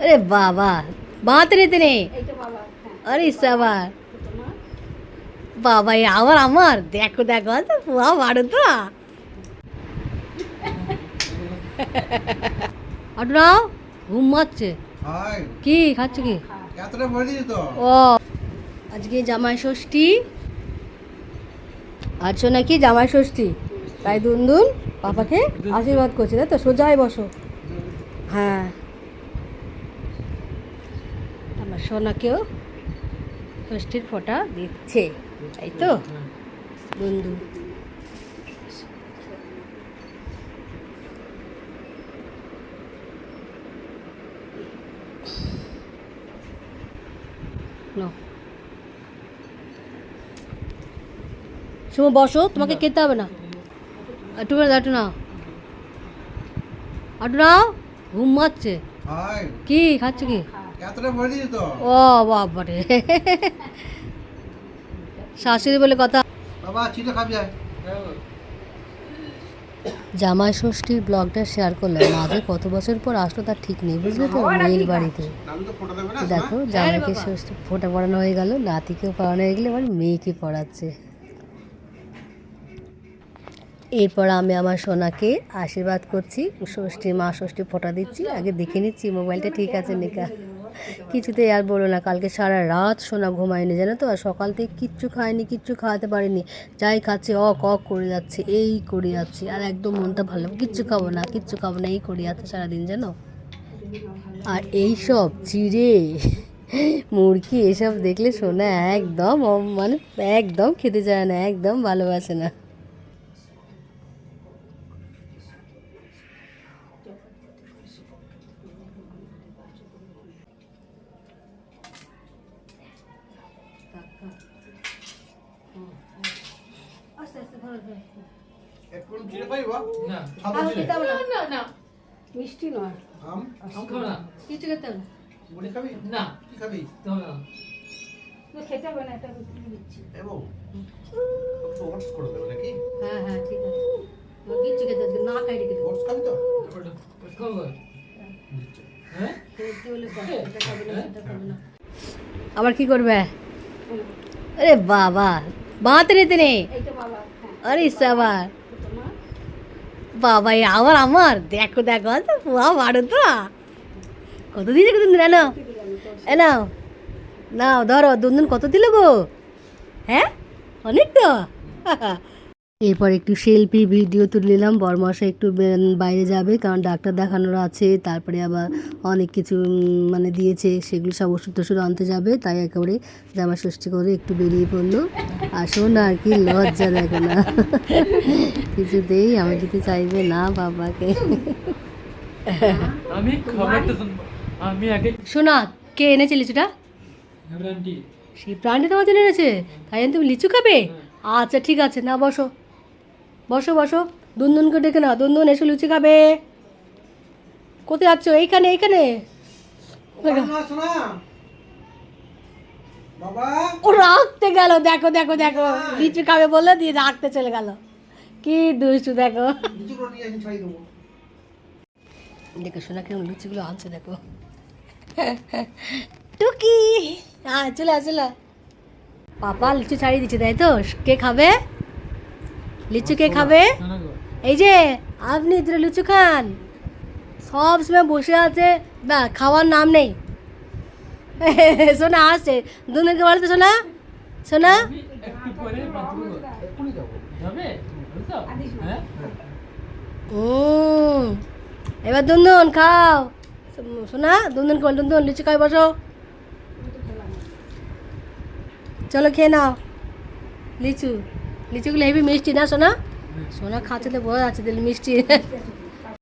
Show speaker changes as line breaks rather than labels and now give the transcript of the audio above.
अरे बाबा बात रे तेने अरे সাবার বাবা এ আবার আমার দেখো দেখো তো পুয়া মারো তো আটরাও ঘুমাচ্ছে
হাই
কি খাচ্ছ কি
এতটা ভরে দিয়েছি তো
ও আজকে জামাই ষষ্ঠী আছো নাকি জামাই ষষ্ঠী তাই দুনদুন পাপাকে আশীর্বাদ করছে তাই তো সোজাই বসো হ্যাঁ সোনাকেও ষষ্ঠীর ফোঁটা দিচ্ছে তাই তো? বন্ধু। সুমো বসো তোমাকে খেতে হবে না। একটু একটু নাও। একটু নাও। ঘুমাচ্ছে
হাই
কি খাচ্ছ কি? ও বাবারে শাশুড়ি বলে কথা।
বাবা চিটা খাবি আয়।
জামাই ষষ্ঠীর ব্লগটা শেয়ার করলাম আজকে কত বছর পর আসলো তার ঠিক নেই বুঝলে তো মেয়ের বাড়িতে।
আমি তো ফোটা
দেখো জামাইকে ষষ্ঠী ফোঁটা পড়ানো হয়ে গেল নাতিকেও পড়ানো হয়ে গেলে এবার মেয়েকে পড়াচ্ছে। এরপর আমি আমার সোনাকে আশীর্বাদ করছি ষষ্ঠী মা ষষ্ঠী ফোঁটা দিচ্ছি আগে দেখে নিচ্ছি মোবাইলটা ঠিক আছে নিকা? কিছুতেই আর বলো না, কালকে সারা রাত সোনা ঘুমায়নি, জানো তো? আর সকাল থেকে কিচ্ছু খায়নি, কিচ্ছু খাওয়াতে পারিনি। যাই খাচ্ছে, অক অক করে যাচ্ছে, এই করে যাচ্ছে। আর একদম মনটা ভালো কিচ্ছু খাব না, কিচ্ছু খাব না, এই করে যাচ্ছে সারাদিন, জানো? আর এই সব চিড়ে, মুরগি, এসব দেখলে শোনা একদম মানে একদম খেতে চায় না, একদম ভালোবাসে না।
একটু চিড়ে খাইবা
না।
সাদা চিড়ে
না। না
মিষ্টি নয়।
আম?
আম খাব না।
কিছু খেতে হবে
মুড়ি খাবি?
না।
কি খাবি?
তো না।
খেতে হবে না এটা রুটি দিচ্ছি
এবো একটু করে দেবে নাকি?
হ্যাঁ হ্যাঁ ঠিক আছে। কিচ্ছু খেতে না খাই রেখে দেবো।
খাবি তো?
খাব হ্যাঁ?
খেতে হলে এটা খাবে না, সেটা খাবে না। আবার কি করবে? আরে বাবা বাত রে তেনে। আরে সাবার বাবা আমার আমার? দেখো দেখো তো পোয়া বাড়ো তো। কত দিয়েছে কত দিন নাও এনাও নাও নাও, ধরো দুন কত দিল গো? হ্যাঁ? অনেক তো? এরপর একটু সেলফি ভিডিও তুলে নিলাম। বরমাসা একটু বাইরে যাবে কারণ ডাক্তার দেখানোর আছে তারপরে আবার অনেক কিছু মানে দিয়েছে সেগুলো সব ওষুধ টষুধ আনতে যাবে তাই একেবারে জামা ষষ্ঠী করে একটু বেরিয়ে পড়ল। আসো না আর কি লজ্জা দেখো না। কিছুতেই আমি দিতে চাইবে না বাবাকে। শোনা কে এনেছে লিচুটা? সেই প্রাণী তোমার জন্য এনেছে? তাই তুমি লিচু খাবে? আচ্ছা ঠিক আছে না বসো। বসো বসো। দুনদুনকে ডেকে নাও। দুনদুন এসে লুচি খাবে। কোথায় যাচ্ছ? এইখানে এইখানে। ও রাখতে গেল। দেখো দেখো দেখো। লিচু খাবে বললে দিয়ে রাখতে চলে গেল। কি দুষ্টু দেখো। দেখো শোনা কেমন লুচিগুলো আনছে দেখো। টুকি। হ্যাঁ চলে চলে পাপা লিচু ছাড়িয়ে দিচ্ছে তাই তো? কে খাবে? লিচু কে খাবে? এই যে আপনি দুটো লিচু খান। সব সময় বসে আছে। না খাওয়ার নাম নেই। শোনা আসছে। দুদিনকে বলো তো শোনা উম, এবার দুন্দুন খাও। শোনা দুন্দুন কল দুন্দুন লিচু খাই বসো। চলো খেয়ে নাও। লিচু। লিচুগুলো হেভি মিষ্টি না সোনা? সোনা খাচ্ছে তো বোঝা যাচ্ছে মিষ্টি।